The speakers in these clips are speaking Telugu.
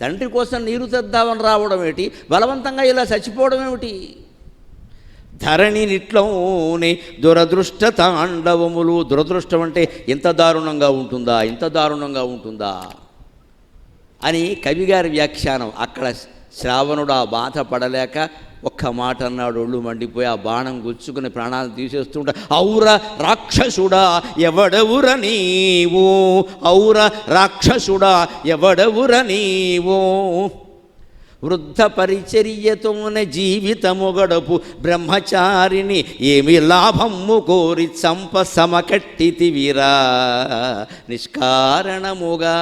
తండ్రి కోసం నీరు తెద్దామని రావడం ఏమిటి? బలవంతంగా ఇలా చచ్చిపోవడం ఏమిటి? ధరణినిట్లోనే దురదృష్ట తాండవములు. దురదృష్టం అంటే ఇంత దారుణంగా ఉంటుందా? ఇంత దారుణంగా ఉంటుందా? అని కవిగారి వ్యాఖ్యానం. అక్కడ శ్రావణుడు ఆ బాధ పడలేక ఒక్క మాట అన్నాడు ఒళ్ళు మండిపోయి ఆ బాణం గుచ్చుకుని ప్రాణాలు తీసేస్తుంటా ఔర రాక్షసుడా ఎవడవుర నీవు? ఔర రాక్షసుడా ఎవడవుర నీవు? వృద్ధ పరిచర్యతోన జీవితము గడపు. బ్రహ్మచారిని ఏమి లాభము కోరి చంప సమకట్టితివిరా. నిష్కారణముగా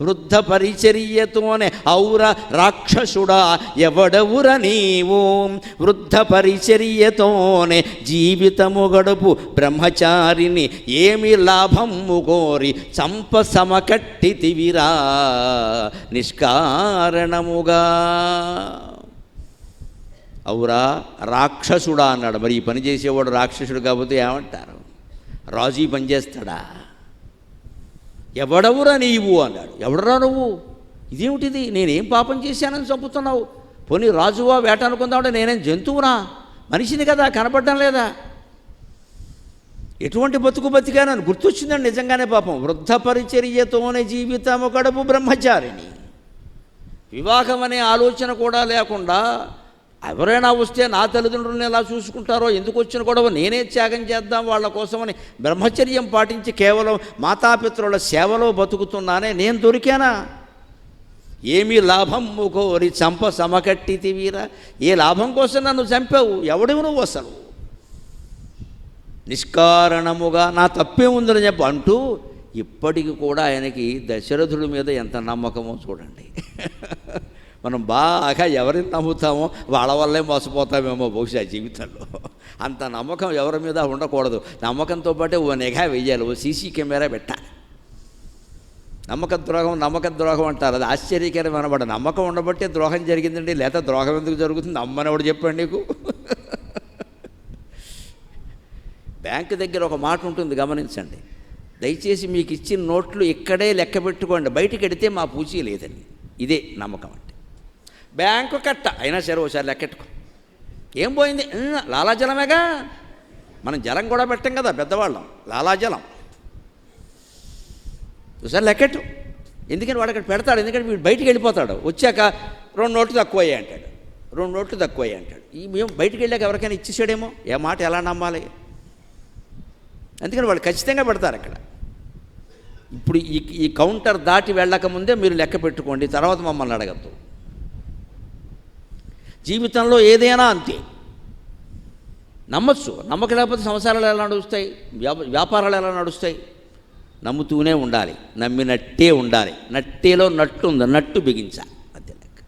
వృద్ధ పరిచర్యతోనే ఔర రాక్షసుడా ఎవడవుర నీవు? వృద్ధ పరిచర్యతోనే జీవితము గడుపు. బ్రహ్మచారిని ఏమి లాభము కోరి చంప సమకట్టితివిరా. నిష్కారణముగా అవురా రాక్షసుడా అన్నాడు. మరి ఈ పని చేసేవాడు రాక్షసుడు కాకపోతే ఏమంటారు? రాజు ఈ పని చేస్తాడా ఎవడవురా నీవు అన్నాడు. ఎవడరా నువ్వు? ఇదేమిటిది? నేనేం పాపం చేశానని చంపుతున్నావు? పోనీ రాజువా వేట అనుకుందామంటే నేనేం జంతువునా? మనిషిని కదా కనపడడం లేదా? ఎటువంటి బతుకు బతికానని గుర్తొచ్చిందండి నిజంగానే పాపం. వృద్ధ పరిచర్యతోనే జీవితము గడుపు బ్రహ్మచారిని వివాహం అనే ఆలోచన కూడా లేకుండా ఎవరైనా వస్తే నా తల్లిదండ్రులను ఎలా చూసుకుంటారో ఎందుకు వచ్చిన గొడవ నేనే త్యాగం చేద్దాం వాళ్ళ కోసమని బ్రహ్మచర్యం పాటించి కేవలం మాతాపితృల సేవలో బతుకుతున్నానే నేను దొరికానా? ఏమి లాభం కోరి చంప సమకట్టితి వీరా ఏ లాభం కోసం నన్ను చంపావు? ఎవడివి నువ్వు అసలు? నిష్కారణముగా నా తప్పే ఉందని చెప్పి అంటూ ఇప్పటికి కూడా ఆయనకి దశరథుడి మీద ఎంత నమ్మకమో చూడండి. మనం బాగా ఎవరిని నమ్ముతామో వాళ్ళ వల్లే మోసపోతామేమో బహుశా జీవితంలో. అంత నమ్మకం ఎవరి మీద ఉండకూడదు. నమ్మకంతో పాటే ఓ నిఘా వెయ్యాలి ఓ సీసీ కెమెరా పెట్టాలి. నమ్మక ద్రోహం నమ్మక ద్రోహం అంటారు. అది ఆశ్చర్యకరం అనబడ నమ్మకం ఉండబట్టే ద్రోహం జరిగిందండి. లేదా ద్రోహం ఎందుకు జరుగుతుంది? అమ్మనవాడు చెప్పండి నీకు? బ్యాంకు దగ్గర ఒక మాట ఉంటుంది గమనించండి. దయచేసి మీకు ఇచ్చిన నోట్లు ఇక్కడే లెక్క పెట్టుకోండి. బయటికి మా పూచీ లేదండి. ఇదే నమ్మకం అంటే. బ్యాంకు కట్ట. అయినా సరే ఒకసారి లెక్కెట్టుకో. ఏం పోయింది? లాలాజలమేగా మనం జలం కూడా పెట్టాం కదా పెద్దవాళ్ళం. లాలాజలం ఒకసారి లెక్కెట్టు. ఎందుకని వాడు అక్కడ పెడతాడు? ఎందుకంటే వీడు బయటికి వెళ్ళిపోతాడు. వచ్చాక రెండు నోట్లు తక్కువ అయ్యాయి అంటాడు. రెండు నోట్లు తక్కువ అయ్యాయి అంటాడు. ఈ మేము బయటికి వెళ్ళాక ఎవరికైనా ఇచ్చేసాడేమో? ఏ మాట ఎలా నమ్మాలి? అందుకని వాళ్ళు ఖచ్చితంగా పెడతారు అక్కడ. ఇప్పుడు ఈ ఈ కౌంటర్ దాటి వెళ్ళక ముందే మీరు లెక్క పెట్టుకోండి. తర్వాత మమ్మల్ని అడగద్దు. జీవితంలో ఏదైనా అంతే. నమ్మచ్చు. నమ్మక లేకపోతే సంవత్సరాలు ఎలా నడుస్తాయి? వ్యాప వ్యాపారాలు ఎలా నడుస్తాయి? నమ్ముతూనే ఉండాలి. నమ్మినట్టే ఉండాలి. నట్టేలో నట్టు ఉంది. నట్టు బిగించాలి. అంతే లెక్క.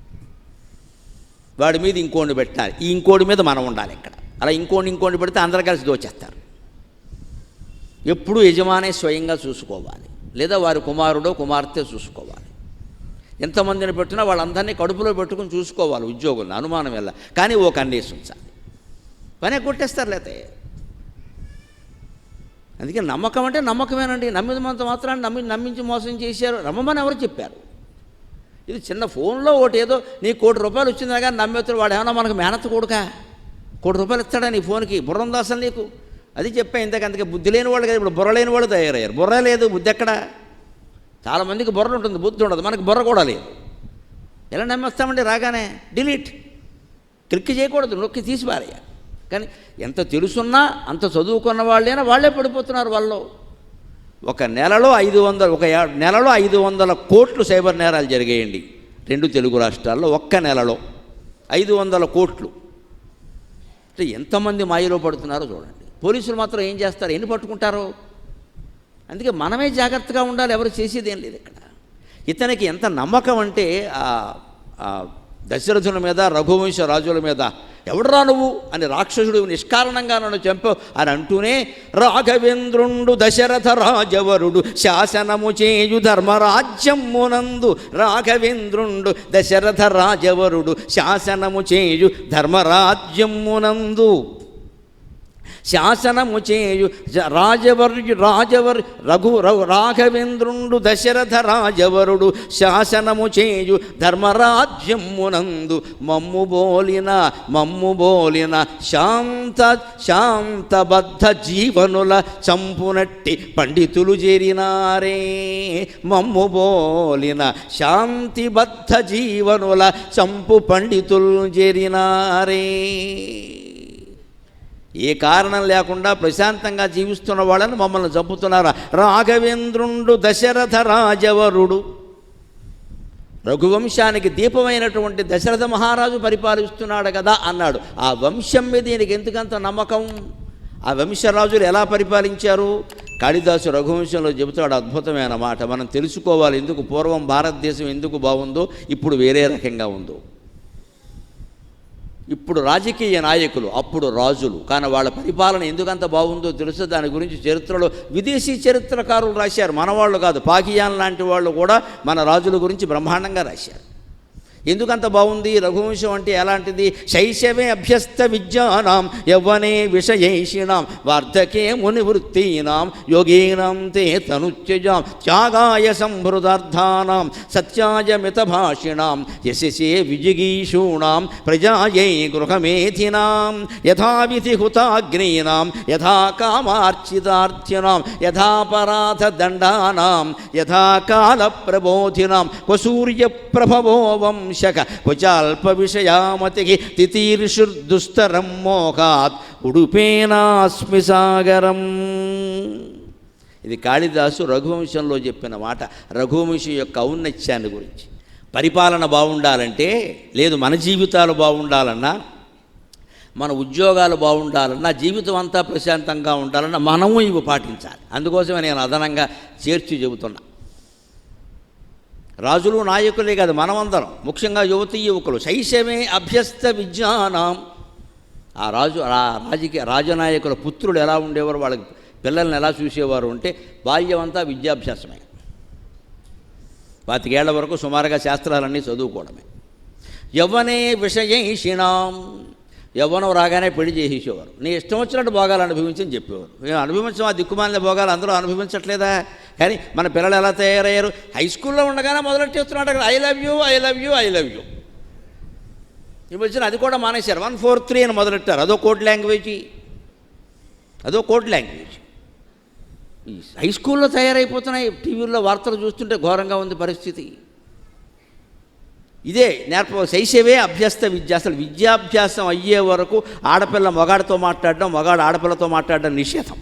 వాడి మీద ఇంకోటి పెట్టాలి. ఈ ఇంకోటి మీద మనం ఉండాలి ఇక్కడ. అలా ఇంకోటి ఇంకోటి పెడితే అందరు కలిసి దోచేస్తారు. ఎప్పుడూ యజమానే స్వయంగా చూసుకోవాలి. లేదా వారి కుమారుడో కుమార్తె చూసుకోవాలి. ఎంతమందిని పెట్టినా వాళ్ళందరినీ కడుపులో పెట్టుకుని చూసుకోవాలి ఉద్యోగులను అనుమానం వెళ్ళ కానీ ఓ కన్నేసి ఉంచాలి పనే కొట్టేస్తారు లేతే అందుకే నమ్మకం అంటే నమ్మకమేనండి. నమ్మినంత మాత్రాన్ని నమ్మి నమ్మించి మోసం చేశారు. నమ్మమని ఎవరు చెప్పారు? ఇది చిన్న ఫోన్లో ఒకటి ఏదో నీ కోటి రూపాయలు వచ్చిందా కానీ నమ్మేస్తారు వాడు ఏమన్నా మనకు మేనత్త కొడుకా? కోటి రూపాయలు ఇస్తాడా నీ ఫోన్కి? బుర్ర నీకు? అది చెప్పా ఇంతకంతకే అందుకే బుద్ధి లేని వాళ్ళు కదా ఇప్పుడు బుర్ర లేని వాళ్ళు తయారయ్యారు. బుర్ర లేదు బుద్ధి ఎక్కడ? చాలామందికి బుర్ర ఉంటుంది బుద్ధి ఉండదు మనకి బుర్ర కూడా లేదు. ఎలా నమ్మేస్తామండి? రాగానే డిలీట్. క్లిక్ చేయకూడదు నొక్కి తీసి పారేయాలి కానీ ఎంత తెలుసున్నా అంత చదువుకున్న వాళ్ళైనా వాళ్ళే పడిపోతున్నారు వాళ్ళు ఒక నెలలో ఐదు వందల ఒక నెలలో ఐదు వందల కోట్లు సైబర్ నేరాలు జరిగాయండి. రెండు తెలుగు రాష్ట్రాల్లో ఒక్క నెలలో ఐదు వందల కోట్లు. అంటే ఎంతమంది మాయలో పడుతున్నారో చూడండి. పోలీసులు మాత్రం ఏం చేస్తారు? ఎన్ని పట్టుకుంటారు? అందుకే మనమే జాగ్రత్తగా ఉండాలి ఎవరు చేసేది ఏం లేదు ఇక్కడ. ఇతనికి ఎంత నమ్మకం అంటే దశరథుల మీద రఘువంశ రాజుల మీద ఎవడురా నువ్వు? అని రాక్షసుడు నిష్కారణంగా నన్ను చంపావు అని అంటూనే రాఘవేంద్రుండు దశరథ రాజవరుడు శాసనము చేయు ధర్మరాజ్యమునందు రాఘవేంద్రుండు దశరథ రాజవరుడు శాసనము చేయు ధర్మరాజ్యమునందు. శాసనము చేయు రాజవరు రాజవర్యు రాజవర్ రఘు రఘు- రాఘవేంద్రుండు దశరథ రాజవరుడు శాసనము చేయు ధర్మరాజ్యమునందు మమ్ము బోలిన మమ్ము బోలిన శాంత శాంతబద్ధ జీవనుల చంపునట్టి పండితులు చేరినారే. మమ్ము బోలిన శాంతిబద్ధ జీవనుల చంపు పండితులు చేరినారే. ఏ కారణం లేకుండా ప్రశాంతంగా జీవిస్తున్న వాళ్ళని మమ్మల్ని చంపుతున్నారా? రాఘవేంద్రుండు దశరథ రాజవరుడు. రఘువంశానికి దీపమైనటువంటి దశరథ మహారాజు పరిపాలిస్తున్నాడు కదా అన్నాడు. ఆ వంశం మీద ఈయనకి ఎందుకంత నమ్మకం? ఆ వంశరాజులు ఎలా పరిపాలించారు? కాళిదాసు రఘువంశంలో చెబుతాడు అద్భుతమైన మాట. మనం తెలుసుకోవాలి ఎందుకు పూర్వం భారతదేశం ఎందుకు బాగుందో ఇప్పుడు వేరే రకంగా ఉందో. ఇప్పుడు రాజకీయ నాయకులు అప్పుడు రాజులు. కానీ వాళ్ళ పరిపాలన ఎందుకంత బాగుందో తెలుసు. దాని గురించి చరిత్రలో విదేశీ చరిత్రకారులు రాశారు. మనవాళ్ళు కాదు పాకియాన్ లాంటి వాళ్ళు కూడా మన రాజుల గురించి బ్రహ్మాండంగా రాశారు. ఎందుకంత బాగుంది? రఘువంశం అంటే ఎలాంటిది? శైశవే అభ్యస్త విద్యానాం యవ్వనే విషయేషిణాం వార్ధకే మునివృత్తీనాం యోగీనాం తే తనుత్యజాం త్యాగాయ సంభృతార్థానాం సత్యాయ మితభాషిణాం యశసే విజిగీషూణాం ప్రజాయై గృహమేధినాం యథావిధి హుతాగ్నీనాం యథా కామార్చితార్థినాం యథాపరాధదండానాం యథా కాలప్రబోధినాం క్వసూర్యప్రభవో వంశక క్వచాల్ప విషయామతి తితీర్షుర్దుస్తరం మోహాత్ ఉడుపేనాస్మి సాగరం ఇది కాళిదాసు రఘువంశంలో చెప్పిన మాట. రఘువంశం యొక్క ఔన్నత్యాన్ని గురించి. పరిపాలన బాగుండాలంటే లేదు మన జీవితాలు బాగుండాలన్నా మన ఉద్యోగాలు బాగుండాలన్నా జీవితం అంతా ప్రశాంతంగా ఉండాలన్నా మనము ఇవి పాటించాలి. అందుకోసమే నేను అదనంగా చేర్చి చెబుతున్నా. రాజులు నాయకులే కాదు మనమందరం ముఖ్యంగా యువతి యువకులు. శైశవే అభ్యస్త విజ్ఞానం. ఆ రాజు ఆ రాజకీయ రాజనాయకుల పుత్రులు ఎలా ఉండేవారు వాళ్ళకి పిల్లల్ని ఎలా చూసేవారు అంటే బాల్యం అంతా విద్యాభ్యాసమే. పాతికేళ్ళ వరకు సుమారుగా శాస్త్రాలన్నీ చదువుకోవడమే. యవ్వనే విషయైషిణాం. యవ్వనం రాగానే పెళ్ళి చేసేసేవారు. నీ ఇష్టం వచ్చినట్టు భోగాలు అనుభవించని చెప్పేవారు. మేము అనుభవించం ఆ దిక్కుమాలిన భోగాలు అందరూ అనుభవించట్లేదా? కానీ మన పిల్లలు ఎలా తయారయ్యారు? హై స్కూల్లో ఉండగానే మొదలెట్టేస్తున్నాడు I love you I love you I love you ఈ వచ్చిన అది కూడా మానేశారు. వన్ ఫోర్ త్రీ అని మొదలెట్టారు. అదో కోడ్ లాంగ్వేజ్ అదో కోడ్ లాంగ్వేజ్ ఈ హై స్కూల్లో తయారైపోతున్నాయి. టీవీల్లో వార్తలు చూస్తుంటే ఘోరంగా ఉంది పరిస్థితి. ఇదే నేర్ప శైశవే అభ్యస్త విద్య అసలు విద్యాభ్యాసం అయ్యే వరకు ఆడపిల్ల మగాడితో మాట్లాడడం మగాడు ఆడపిల్లతో మాట్లాడడం నిషేధం.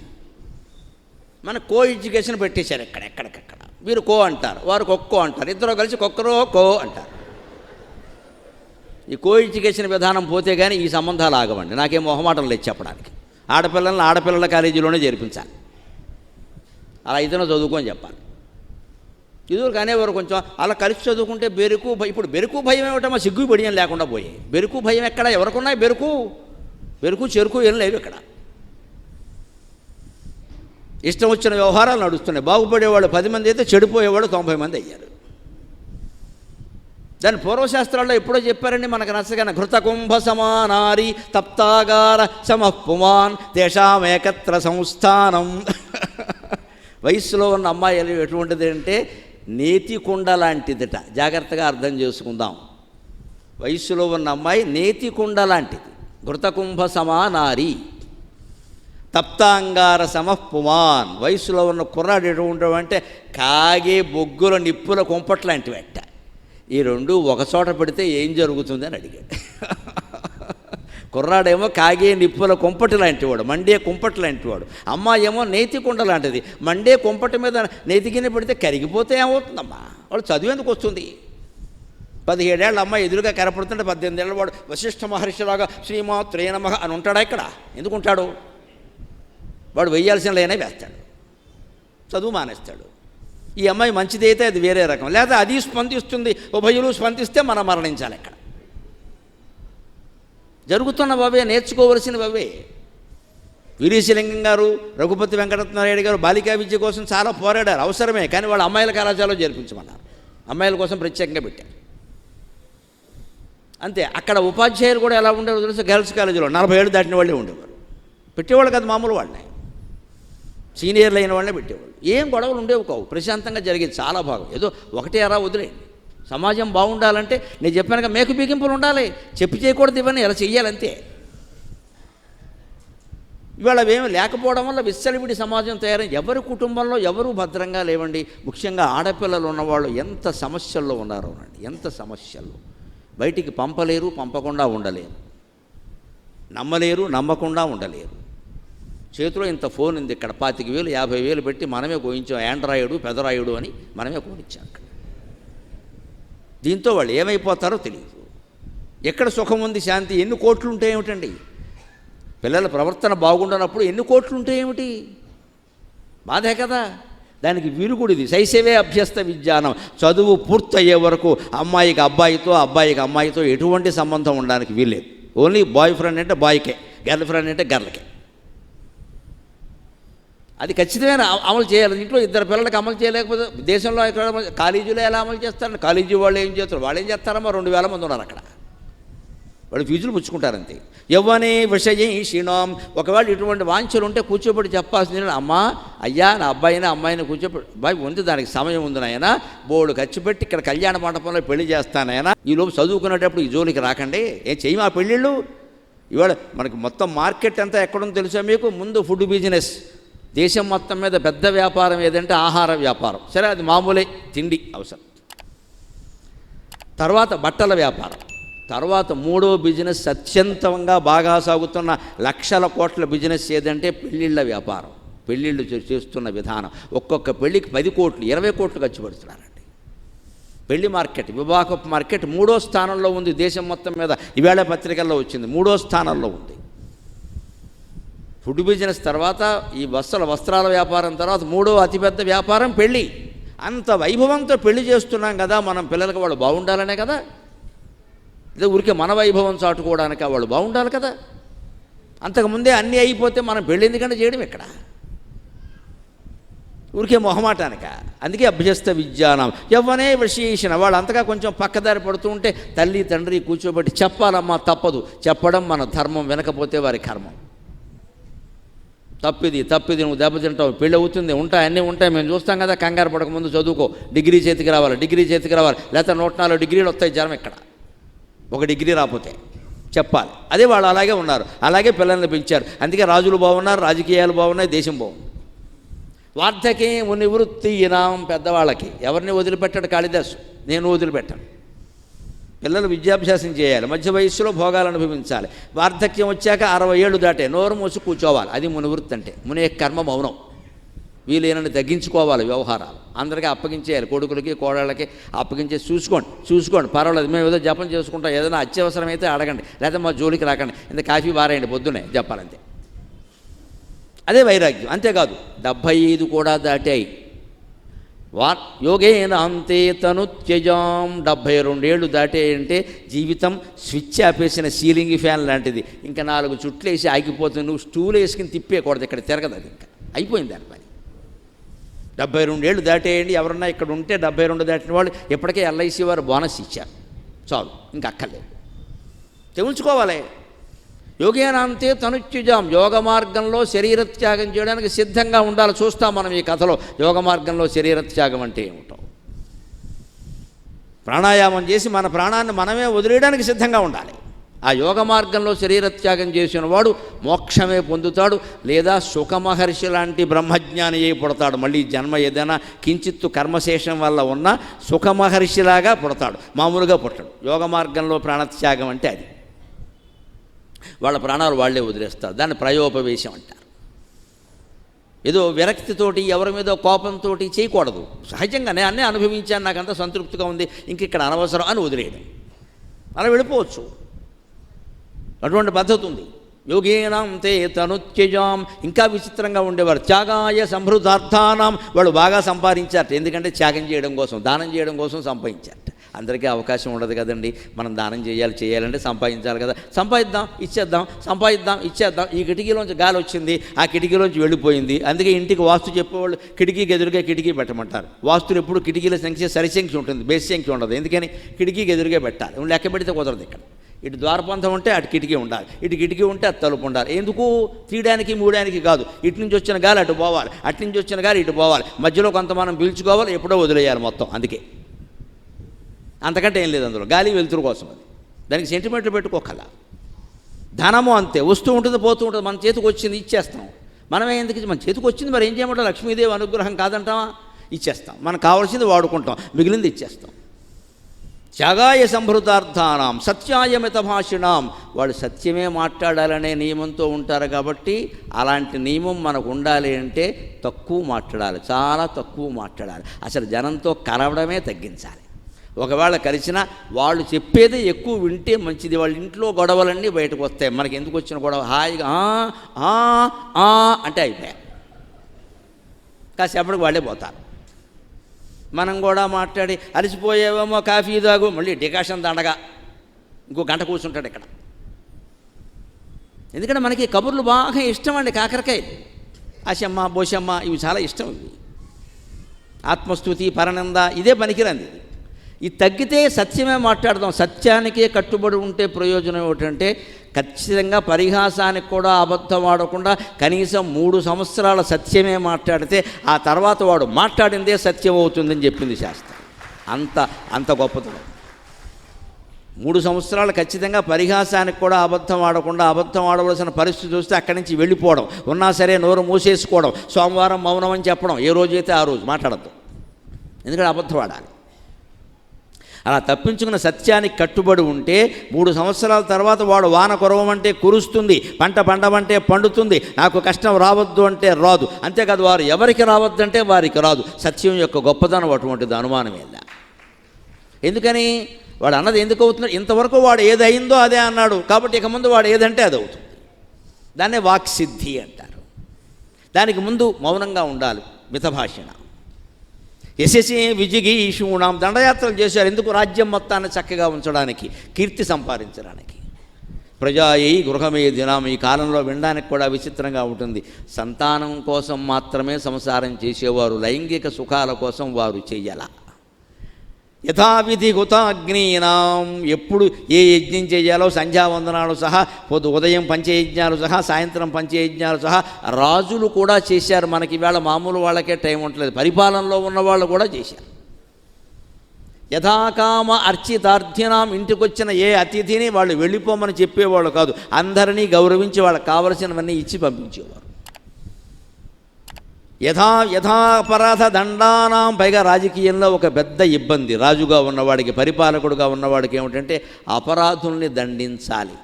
మన కో ఎడ్యుకేషన్ పెట్టేశారు ఎక్కడ ఎక్కడికక్కడ. వీరు కో అంటారు వారు కొక్కో అంటారు ఇద్దరు కలిసి కొక్కరో కో అంటారు. ఈ కో ఎడ్యుకేషన్ విధానం పోతే కానీ ఈ సంబంధాలు ఆగవండి. నాకేం మొహమాటం లేదు చెప్పడానికి. ఆడపిల్లల్ని ఆడపిల్లల కాలేజీలోనే చేర్పించాలి. అలా ఇతను చదువుకొని చెప్పాలి. ఇదివరకు అనేవారు కొంచెం అలా కలిసి చదువుకుంటే బెరుకు భయం ఇప్పుడు బెరుకు భయం ఏమిటమ్మా? సిగ్గు పడియం లేకుండా పోయి బెరుకు భయం ఎక్కడ? ఎవరికున్నాయి బెరుకు? బెరుకు చెరుకు ఏం లేవు ఇక్కడ. ఇష్టం వచ్చిన వ్యవహారాలు నడుస్తున్నాయి. బాగుపడేవాళ్ళు పది మంది అయితే చెడిపోయేవాళ్ళు తొంభై మంది అయ్యారు. దాని పూర్వశాస్త్రాల్లో ఎప్పుడో చెప్పారండి మనకు నచ్చగానే ఘృతకుంభ సమానారి తప్తాగార సమపుమాన్ దేశామేకత్ర సంస్థానం. వయస్సులో ఉన్న అమ్మాయిలు ఎటువంటిది అంటే నేతి కుండ లాంటిదిట. జాగ్రత్తగా అర్థం చేసుకుందాం. వయస్సులో ఉన్న అమ్మాయి నేతి కుండ లాంటిది. ఘృతకుంభ సమానారి తప్తాంగార సమపుమాన్. వయసులో ఉన్న కుర్రాడు ఎటువంటి అంటే కాగే బొగ్గుల నిప్పుల కుంపట్లాంటివి అట్ట ఈ రెండు ఒక చోట పెడితే ఏం జరుగుతుందని అడిగాడు. కుర్రాడేమో కాగే నిప్పుల కుంపటి లాంటివాడు మండే కుంపటి లాంటివాడు. అమ్మ ఏమో నేతి కుండ లాంటిది. మండే కుంపటి మీద నేతికిన పెడితే కరిగిపోతే ఏమవుతుందమ్మా? వాడు చదివేందుకు వస్తుంది? పదిహేడేళ్ళ అమ్మాయి ఎదురుగా కనపడుతుంటే పద్దెనిమిది ఏళ్ళ వాడు వశిష్ఠ మహర్షిలాగా శ్రీమాత్రేనమహ అని ఉంటాడా ఇక్కడ? ఎందుకుంటాడు వాడు వేయాల్సిన లేనే వేస్తాడు. చదువు మానేస్తాడు. ఈ అమ్మాయి మంచిదైతే అది వేరే రకం. లేదా అది స్పందిస్తుంది ఉభయులు స్పందిస్తే మనం మరణించాలి ఇక్కడ జరుగుతున్నవే నేర్చుకోవలసినవే వీరేశలింగం గారు రఘుపతి వెంకటనారాయణ గారు బాలికా విద్య కోసం చాలా పోరాడారు. అవసరమే కానీ వాళ్ళు అమ్మాయిల కళాశాలలో చేర్పించమన్నారు. అమ్మాయిల కోసం ప్రత్యేకంగా పెట్టారు. అంతే అక్కడ ఉపాధ్యాయులు కూడా ఎలా ఉండేవారు తెలుసు? గర్ల్స్ కాలేజీలో నలభై ఏళ్ళు దాటిన వాళ్ళే ఉండేవారు. పెట్టేవాళ్ళు కదా మామూలు వాళ్ళని సీనియర్లు అయిన వాళ్ళనే పెట్టేవాళ్ళు. ఏం గొడవలు ఉండేవి కావు. ప్రశాంతంగా జరిగేది చాలా భాగం ఏదో ఒకటే అరా వదిలేయండి. సమాజం బాగుండాలంటే నేను చెప్పానుగా మేకు బిగింపులు ఉండాలి. చెప్పి చేయకూడదు ఇవన్నీ. ఎలా చెయ్యాలంతే. ఇవాళ అవేమి లేకపోవడం వల్ల విచ్చలవిడి సమాజం తయారై ఎవరి కుటుంబంలో ఎవరు భద్రంగా లేవండి? ముఖ్యంగా ఆడపిల్లలు ఉన్నవాళ్ళు ఎంత సమస్యల్లో ఉన్నారో అండి ఎంత సమస్యల్లో. బయటికి పంపలేరు పంపకుండా ఉండలేరు. నమ్మలేరు నమ్మకుండా ఉండలేరు. చేతిలో ఇంత ఫోన్ ఉంది ఇక్కడ. పాతిక వేలు యాభై వేలు పెట్టి మనమే కోయించాం. ఆండ్రాయిడు పెదరాయుడు అని మనమే కోనిచ్చాం అక్కడ. దీంతో వాళ్ళు ఏమైపోతారో తెలియదు. ఎక్కడ సుఖం ఉంది శాంతి? ఎన్ని కోట్లు ఉంటే ఏమిటండి? పిల్లల ప్రవర్తన బాగుండనప్పుడు ఎన్ని కోట్లు ఉంటే ఏమిటి? బాధే కదా. దానికి విరుగుడిది. శైశవే అభ్యస్త విజ్ఞానం. చదువు పూర్తయ్యే వరకు అమ్మాయికి అబ్బాయితో అబ్బాయికి అమ్మాయితో ఎటువంటి సంబంధం ఉండడానికి వీల్లేదు. ఓన్లీ బాయ్ ఫ్రెండ్ అంటే బాయ్కే గర్ల్ ఫ్రెండ్ అంటే గర్ల్కే. అది ఖచ్చితమైన అమలు చేయాలి. ఇంట్లో ఇద్దరు పిల్లలకి అమలు చేయలేకపోతే దేశంలో ఎక్కడ కాలేజీలో ఎలా అమలు చేస్తారు కాలేజీ వాళ్ళు ఏం చేస్తారు? వాళ్ళు ఏం చేస్తారమ్మా? రెండు వేల మంది ఉన్నారు అక్కడ. వాళ్ళు ఫీజులు పుచ్చుకుంటారంతే. యవ్వనే విషయం క్షీణం. ఒకవేళ ఇటువంటి వాంఛలు ఉంటే కూర్చోబెట్టి చెప్పాల్సింది అమ్మా అయ్యా నా అబ్బాయిని అమ్మాయిని కూర్చోబెట్టి బాయ్ ఉంది దానికి సమయం ఉంది నాయన. బోర్డు ఖర్చు పెట్టి ఇక్కడ కళ్యాణ మండపంలో పెళ్ళి చేస్తానైనా ఈలోపు చదువుకునేటప్పుడు ఈ జోలికి రాకండి. ఏం చెయ్యి మా పెళ్ళిళ్ళు? ఇవాళ మనకి మొత్తం మార్కెట్ అంతా ఎక్కడుందో తెలుసా మీకు? ముందు ఫుడ్ బిజినెస్. దేశం మొత్తం మీద పెద్ద వ్యాపారం ఏదంటే ఆహార వ్యాపారం. సరే అది మామూలే తిండి అవసరం. తర్వాత బట్టల వ్యాపారం. తర్వాత మూడో బిజినెస్ అత్యంతంగా బాగా సాగుతున్న లక్షల కోట్ల బిజినెస్ ఏదంటే పెళ్ళిళ్ళ వ్యాపారం. పెళ్ళిళ్ళు చేస్తున్న విధానం. ఒక్కొక్క పెళ్ళికి పది కోట్లు ఇరవై కోట్లు ఖర్చు పెడుతున్నారండి. పెళ్ళి మార్కెట్ వివాహ మార్కెట్ మూడో స్థానంలో ఉంది. దేశం మొత్తం మీద ఈవేళ పత్రికల్లో వచ్చింది. మూడో స్థానంలో ఉంది. ఫుడ్ బిజినెస్ తర్వాత ఈ వస్త్రాల వస్త్రాల వ్యాపారం తర్వాత మూడో అతిపెద్ద వ్యాపారం పెళ్ళి. అంత వైభవంతో పెళ్ళి చేస్తున్నాం కదా మనం పిల్లలకి వాళ్ళు బాగుండాలనే కదా? ఇదే ఊరికే మన వైభవం చాటుకోవడానికి వాళ్ళు బాగుండాలి కదా? అంతకుముందే అన్నీ అయిపోతే మనం పెళ్ళి ఎందుకంటే చేయడం ఇక్కడ ఊరికే మొహమాటానిక? అందుకే అభ్యస్త విజ్ఞానం ఎవ్వనే విశేషణ. వాళ్ళు అంతగా కొంచెం పక్కదారి పడుతూ ఉంటే తల్లి తండ్రి కూర్చోబెట్టి చెప్పాలమ్మా తప్పదు. చెప్పడం మన ధర్మం వినకపోతే వారి కర్మం. తప్పిది తప్పిది నువ్వు దెబ్బతింటావు. పెళ్ళి అవుతుంది ఉంటాయి అన్నీ ఉంటాయి. మేము చూస్తాం కదా కంగారు పడకముందు చదువుకో. డిగ్రీ చేతికి రావాలి డిగ్రీ చేతికి రావాలి. లేకపోతే నూట నాలుగు డిగ్రీలు వస్తాయి జనం ఇక్కడ. ఒక డిగ్రీ రాకపోతే చెప్పాలి. అదే వాళ్ళు అలాగే ఉన్నారు. అలాగే పిల్లల్ని పెంచారు. అందుకే రాజులు బాగున్నారు రాజకీయాలు బాగున్నాయి దేశం బాగుంది. వార్ధకే నివృత్తి ఇనాం పెద్దవాళ్ళకి. ఎవరిని వదిలిపెట్టాడు కాళిదాసు. నేను వదిలిపెట్టాను. పిల్లలు విద్యాభ్యాసం చేయాలి మధ్య వయస్సులో భోగాలు అనుభవించాలి. వార్ధక్యం వచ్చాక అరవై ఏళ్ళు దాటే నోరు మూసి కూర్చోవాలి. అది మునివృత్తి అంటే మునే కర్మ మౌనం. వీలైనని తగ్గించుకోవాలి వ్యవహారాలు. అందరికీ అప్పగించేయాలి కొడుకులకి కోడళ్ళకి అప్పగించేసి చూసుకోండి చూసుకోండి పర్వాలేదు మేము ఏదో జపం చేసుకుంటాం ఏదైనా అత్యవసరమైతే అడగండి లేదా మా జోలికి రాకండి ఇంత కాఫీ బారేయండి పొద్దునే చెప్పాలంతే అదే వైరాగ్యం అంతేకాదు డెబ్భై ఐదు కూడా దాటాయి. వా యోగేన అంతే తను త్యజాం డెబ్భై రెండేళ్ళు దాటేయంటే జీవితం స్విచ్ ఆపేసిన సీలింగ్ ఫ్యాన్ లాంటిది. ఇంకా నాలుగు చుట్లు వేసి ఆగిపోతుంది నువ్వు స్టూల్ వేసుకుని తిప్పేయకూడదు. ఇక్కడ తిరగదు అది ఇంకా. అయిపోయింది దాని పని. డెబ్బై రెండేళ్ళు దాటేయండి. ఎవరన్నా ఇక్కడ ఉంటే డెబ్బై రెండు దాటిన వాళ్ళు ఇప్పటికే ఎల్ఐసి వారు బోనస్ ఇచ్చారు. చాలు. ఇంకా అక్కర్లేదు. తెలుసుకోవాలి. యోగేనాంతే తనుత్యుజాం యోగ మార్గంలో శరీర త్యాగం చేయడానికి సిద్ధంగా ఉండాలి. చూస్తాం మనం ఈ కథలో యోగ మార్గంలో శరీర త్యాగం అంటే ఏమిటో. ప్రాణాయామం చేసి మన ప్రాణాన్ని మనమే వదిలేయడానికి సిద్ధంగా ఉండాలి. ఆ యోగ మార్గంలో శరీర త్యాగం చేసిన వాడు మోక్షమే పొందుతాడు లేదా సుఖమహర్షి లాంటి బ్రహ్మజ్ఞాని అయి పుడతాడు. మళ్ళీ జన్మ ఏదైనా కించిత్తు కర్మశేషం వల్ల ఉన్న సుఖమహర్షిలాగా పుడతాడు. మామూలుగా పుట్టడు. యోగ మార్గంలో ప్రాణత్యాగం అంటే అది. వాళ్ళ ప్రాణాలు వాళ్ళే వదిలేస్తారు. దాన్ని ప్రయోపవేశం అంటారు. ఏదో విరక్తితోటి ఎవరి మీద కోపంతో చేయకూడదు. సహజంగా నేను అన్నీ అనుభవించాను నాకు అంత సంతృప్తిగా ఉంది ఇంక ఇక్కడ అనవసరం అని వదిలేయడం. అలా వెళ్ళిపోవచ్చు. అటువంటి పద్ధతి ఉంది. యోగేనాం తే తనుత్యజాం ఇంకా విచిత్రంగా ఉండేవారు. త్యాగాయ సంహృతార్థానం వాళ్ళు బాగా సంపాదించారట. ఎందుకంటే త్యాగం చేయడం కోసం దానం చేయడం కోసం సంపాదించారట. అందరికీ అవకాశం ఉండదు కదండి. మనం దానం చేయాలి చేయాలంటే సంపాదించాలి కదా. సంపాదిద్దాం ఇచ్చేద్దాం సంపాదిద్దాం ఇచ్చేద్దాం. ఈ కిటికీలోంచి గాలి వచ్చింది ఆ కిటికీలోంచి వెళ్ళిపోయింది. అందుకే ఇంటికి వాస్తు చెప్పేవాళ్ళు కిటికీకి ఎదురుగా కిటికీ పెట్టమంటారు. వాస్తులు ఎప్పుడు కిటికీల సంఖ్య సరి సంఖ్య ఉంటుంది బేస్ సంఖ్య ఉండదు. ఎందుకని? కిటికీకి ఎదురుగా పెట్టాలి. లెక్క పెడితే కుదరదు ఇక్కడ. ఇటు ద్వారపంథం ఉంటే అటు కిటికీ ఉండాలి. ఇటు కిటికీ ఉంటే అటు తలుపు ఉండాలి. ఎందుకు? తీయడానికి మూడడానికి కాదు. ఇటు నుంచి వచ్చిన గాలి అటు పోవాలి. అటు నుంచి వచ్చిన గాలి ఇటు పోవాలి. మధ్యలో కొంత మనం పీల్చుకోవాలి ఎప్పుడో వదిలేయాలి మొత్తం. అందుకే. అంతకంటే ఏం లేదు అందులో. గాలి వెలుతురు కోసం అది. దానికి సెంటిమెంట్లు పెట్టుకోకల. ధనము అంతే. వస్తూ ఉంటుంది పోతూ ఉంటుంది. మన చేతికి వచ్చింది ఇచ్చేస్తాం. మనమే ఎందుకు మన చేతికి వచ్చింది మరి ఏం చేయమంటాం లక్ష్మీదేవి అనుగ్రహం కాదంటామా ఇచ్చేస్తాం. మనకు కావాల్సింది వాడుకుంటాం. మిగిలింది ఇచ్చేస్తాం. త్యాగాయ సంభృతార్థానం సత్యాయమిత భాషిణాం వాడు సత్యమే మాట్లాడాలనే నియమంతో ఉంటారు కాబట్టి అలాంటి నియమం మనకు ఉండాలి అంటే తక్కువ మాట్లాడాలి. చాలా తక్కువ మాట్లాడాలి. అసలు జనంతో కలవడమే తగ్గించాలి. ఒకవేళ కలిసినా వాళ్ళు చెప్పేదే ఎక్కువ వింటే మంచిది. వాళ్ళ ఇంట్లో గొడవలన్నీ బయటకు వస్తాయి. మనకి ఎందుకు వచ్చిన గొడవ? హాయిగా "ఆ, ఆ, అంటే అయిపోయా కాసేపటికి వాళ్ళే పోతారు. మనం కూడా మాట్లాడి అలసిపోయేవేమో కాఫీ తాగు. మళ్ళీ డికాషన్ దండగా. ఇంకో గంట కూర్చుంటాడు ఇక్కడ. ఎందుకంటే మనకి కబుర్లు బాగా ఇష్టం అండి కాకరకాయ. ఆశమ్మ బోషమ్మ ఇవి చాలా ఇష్టం. ఇవి ఆత్మస్థుతి పరనంద ఇదే పనికిరంది ఇది తగ్గితే సత్యమే మాట్లాడదాం. సత్యానికే కట్టుబడి ఉంటే ప్రయోజనం ఏమిటంటే ఖచ్చితంగా పరిహాసానికి కూడా అబద్ధం వాడకుండా కనీసం మూడు సంవత్సరాల సత్యమే మాట్లాడితే ఆ తర్వాత వాడు మాట్లాడిందే సత్యం అవుతుందని చెప్పింది శాస్త్రం. అంత అంత గొప్పతనం. మూడు సంవత్సరాలు ఖచ్చితంగా పరిహాసానికి కూడా అబద్ధం ఆడకుండా అబద్ధం ఆడవలసిన పరిస్థితి వస్తే అక్కడి నుంచి వెళ్ళిపోవడం. ఉన్నా సరే నోరు మూసేసుకోవడం. సోమవారం మౌనం అని చెప్పడం. ఏ రోజైతే ఆ రోజు మాట్లాడద్దు. ఎందుకంటే అబద్ధం ఆడాలి. అలా తప్పించుకున్న సత్యానికి కట్టుబడి ఉంటే మూడు సంవత్సరాల తర్వాత వాడు వాన కురవమంటే కురుస్తుంది పంట పండమంటే పండుతుంది నాకు కష్టం రావద్దు అంటే రాదు. అంతేకాదు వారు ఎవరికి రావద్దంటే వారికి రాదు. సత్యం యొక్క గొప్పదనం అటువంటిది అనుమానమేలా ఎందుకని? వాడు అన్నది ఎందుకు అవుతున్నాడు ఇంతవరకు వాడు ఏదైందో అదే అన్నాడు. కాబట్టి ఇక ముందు వాడు ఏదంటే అది అవుతుంది. దాన్నే వాక్సిద్ధి అంటారు. దానికి ముందు మౌనంగా ఉండాలి మితభాషణ. యశసి విజిగీషూణం దండయాత్రలు చేశారు. ఎందుకు? రాజ్యం మొత్తాన్ని చక్కగా ఉంచడానికి కీర్తి సంపాదించడానికి. ప్రజాయి గృహమే దినం ఈ కాలంలో వినడానికి కూడా విచిత్రంగా ఉంటుంది. సంతానం కోసం మాత్రమే సంసారం చేసేవారు లైంగిక సుఖాల కోసం వారు చెయ్యాల యథావిధి హుతాగ్నీనాం ఎప్పుడు ఏ యజ్ఞం చేయాలో సంధ్యావందనాలు సహా పొద్దు ఉదయం పంచయజ్ఞాలు సహా సాయంత్రం పంచయజ్ఞాలు సహా రాజులు కూడా చేశారు మనకి ఇవాళ మామూలు వాళ్ళకే టైం ఉండలేదు పరిపాలనలో ఉన్న వాళ్ళు కూడా చేశారు. యథాకామ అర్చితార్థ్యనాం ఇంటికొచ్చిన ఏ అతిథిని వాళ్ళు వెళ్ళిపోమని చెప్పేవాళ్ళు కాదు. అందరినీ గౌరవించి వాళ్ళకి కావలసినవన్నీ ఇచ్చి పంపించేవారు. యథా యథాపరాధ దండానాం పైగా రాజకీయంలో ఒక పెద్ద ఇబ్బంది. రాజుగా ఉన్నవాడికి పరిపాలకుడుగా ఉన్నవాడికి ఏమిటంటే అపరాధుల్ని దండించాలి.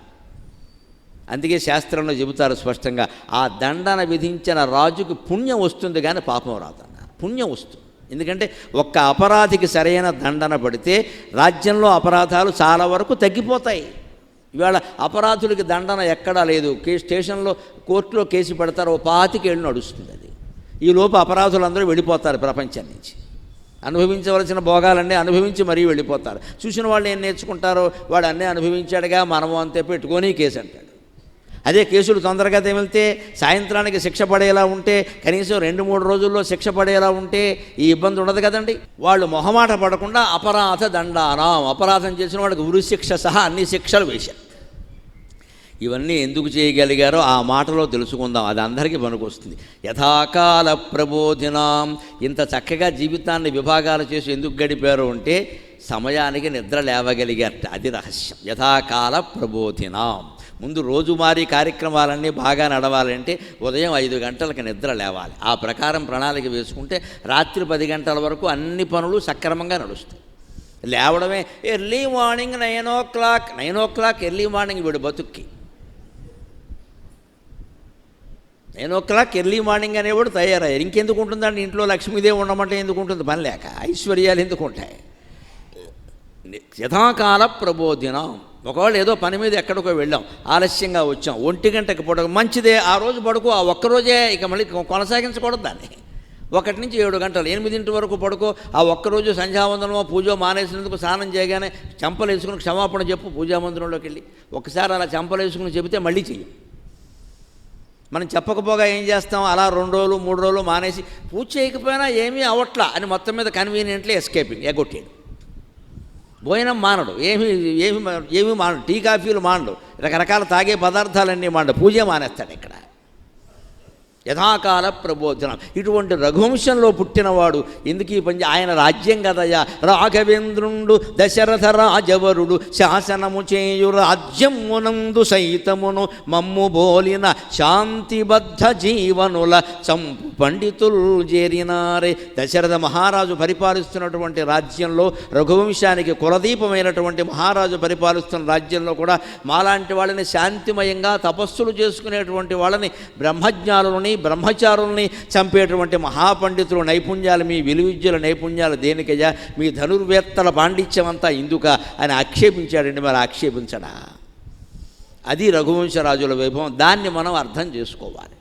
అందుకే శాస్త్రంలో చెబుతారు స్పష్టంగా ఆ దండన విధించిన రాజుకి పుణ్యం వస్తుంది కానీ పాపం రాదన్న పుణ్యం వస్తుంది. ఎందుకంటే ఒక్క అపరాధికి సరైన దండన పడితే రాజ్యంలో అపరాధాలు చాలా వరకు తగ్గిపోతాయి. ఇవాళ అపరాధులకి దండన ఎక్కడా లేదు. కే స్టేషన్లో కోర్టులో కేసు పెడతారు ఓ పాతికేళ్ళు నడుస్తుంది అది. ఈ లోపు అపరాధులందరూ వెళ్ళిపోతారు ప్రపంచం నుంచి. అనుభవించవలసిన భోగాలన్నీ అనుభవించి మరీ వెళ్ళిపోతారు. చూసిన వాళ్ళు ఏం నేర్చుకుంటారో వాడు అన్నీ అనుభవించాడుగా మనము అంతే పెట్టుకొని కేసు అంటాడు. అదే కేసులు తొందరగా తేమిళ్తే సాయంత్రానికి శిక్ష పడేలా ఉంటే కనీసం రెండు మూడు రోజుల్లో శిక్ష పడేలా ఉంటే ఈ ఇబ్బంది ఉండదు కదండి. వాళ్ళు మొహమాట పడకుండా అపరాధ దండానం అపరాధం చేసిన వాడికి ఉరిశిక్ష సహా అన్ని శిక్షలు వేశారు. ఇవన్నీ ఎందుకు చేయగలిగారో ఆ మాటలో తెలుసుకుందాం. అది అందరికీ పనికొస్తుంది. యథాకాల ప్రబోధినాం. ఇంత చక్కగా జీవితాన్ని విభాగాలు చేసి ఎందుకు గడిపారు అంటే సమయానికి నిద్ర లేవగలిగారట. అది రహస్యం. యథాకాల ప్రబోధినాం. ముందు రోజువారీ కార్యక్రమాలన్నీ బాగా నడవాలంటే ఉదయం ఐదు గంటలకు నిద్ర లేవాలి. ఆ ప్రకారం ప్రణాళిక వేసుకుంటే రాత్రి పది గంటల వరకు అన్ని పనులు సక్రమంగా నడుస్తాయి. లేవడమే early morning nine o'clock. Nine o'clock early morning వీడు బతుక్కి. Nine o'clock early morning అనేవాడు తయారయ్యారు. ఇంకెందుకు ఉంటుందండి? ఇంట్లో లక్ష్మీదేవి ఉండమంటే ఎందుకు ఉంటుంది? పని లేక. ఐశ్వర్యాలు ఎందుకు ఉంటాయి? యథాకాల ప్రబోధినం. ఒకవేళ ఏదో పని మీద ఎక్కడికో వెళ్ళాం ఆలస్యంగా వచ్చాం ఒంటి గంటకి పడక మంచిదే ఆ రోజు పడుకో ఆ ఒక్కరోజే ఇక మళ్ళీ కొనసాగించకూడదు దాన్ని. ఒకటి నుంచి ఏడు గంటలు ఎనిమిదింటి వరకు పడుకో ఆ ఒక్కరోజు సంధ్యావందనమో పూజో మానేసినందుకు స్నానం చేయగానే చెంపలు వేసుకుని క్షమాపణ చెప్పు పూజా మందిరంలోకి వెళ్ళి ఒకసారి అలా చెంపలు వేసుకుని చెబితే మళ్ళీ చెయ్యం. మనం చెప్పకపోగా ఏం చేస్తాం? అలా రెండు రోజులు మూడు రోజులు మానేసి పూజ చేయకపోయినా ఏమీ అవట్లా అని మొత్తం మీద కన్వీనియంట్లీ ఎస్కేపింగ్ ఎగొట్టాడు భోజనం మానడు. ఏమి ఏమి ఏమి మానడు. టీ కాఫీలు మానడు. రకరకాల తాగే పదార్థాలన్నీ మానడు. పూజ మానేస్తాడు ఇక్కడ. యథాకాల ప్రబోధనం. ఇటువంటి రఘువంశంలో పుట్టినవాడు ఎందుకు ఈ పని ఆయన రాజ్యం కదయా రాఘవేంద్రుండు దశరథ రాజవరుడు శాసనము చేయు రాజ్యమునందు సైతమును మమ్ము బోలిన శాంతిబద్ధ జీవనుల చంపు పండితులు చేరినారే. దశరథ మహారాజు పరిపాలిస్తున్నటువంటి రాజ్యంలో రఘువంశానికి కులదీపమైనటువంటి మహారాజు పరిపాలిస్తున్న రాజ్యంలో కూడా మాలాంటి వాళ్ళని శాంతిమయంగా తపస్సులు చేసుకునేటువంటి వాళ్ళని బ్రహ్మజ్ఞానులని బ్రహ్మచారుల్ని చంపేటువంటి మహాపండితులు నైపుణ్యాలు మీ విలువిద్యుల నైపుణ్యాలు దేనికయ్యా? మీ ధనుర్వేత్తల పాండిత్యం అంతా ఇందుక అని ఆక్షేపించాడండి. మరి ఆక్షేపించడా? అది రఘువంశరాజుల వైభవం. దాన్ని మనం అర్థం చేసుకోవాలి.